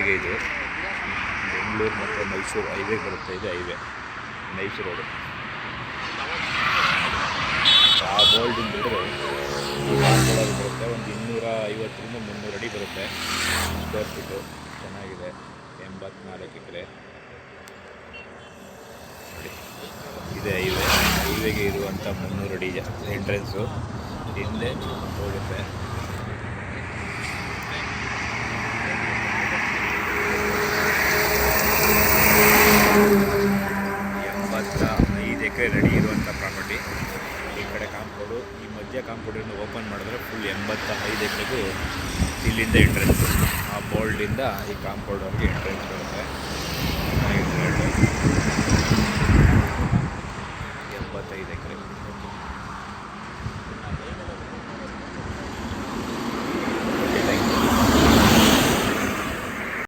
ಹೈವೇಗೆ ಇದು. ಬೆಂಗಳೂರು ಮತ್ತು ಮೈಸೂರು ಹೈವೇ ಬರುತ್ತೆ, ಇದೆ ಹೈವೇ. Nice road. ಆ ಬೋಲ್ಡಿಂಗ್ ಬಿಟ್ಟರೆ ಬರುತ್ತೆ, ಒಂದು ಇನ್ನೂರ ಐವತ್ತರಿಂದ ಮುನ್ನೂರು ಅಡಿ ಬರುತ್ತೆ. ಸ್ಕ್ವೇರ್ ಫೀಟು ಚೆನ್ನಾಗಿದೆ, ಎಂಬತ್ನಾಲ್ಕು ಎಕರೆ. ಇದೆ ಹೈವೇ. ಹೈವೇಗೆ ಇರುವಂಥ ಮುನ್ನೂರು ಅಡಿ ಎಂಟ್ರೆನ್ಸು ಹಿಂದೆ ಹೋಗುತ್ತೆ. ಐದು ಎಕರೆ ರೆಡಿ ಇರುವಂಥ ಪ್ರಾಪರ್ಟಿ ಈ ಕಡೆ ಕಾಂಪೌಂಡು ಈ ಮಧ್ಯ ಕಾಂಪೌಂಡನ್ನು ಓಪನ್ ಮಾಡಿದ್ರೆ ಫುಲ್ ಎಂಬತ್ತ ಐದು ಎಕರೆಗೂ ಇಲ್ಲಿಂದ ಎಂಟ್ರೆನ್ಸ್ ಆ ಬೋಲ್ಡಿಂದ ಈ ಕಾಂಪೌಂಡವ್ರಿಗೆ ಎಂಟ್ರೆನ್ಸ್ ಬರುತ್ತೆ. ಎಂಬತ್ತೈದು ಎಕರೆ.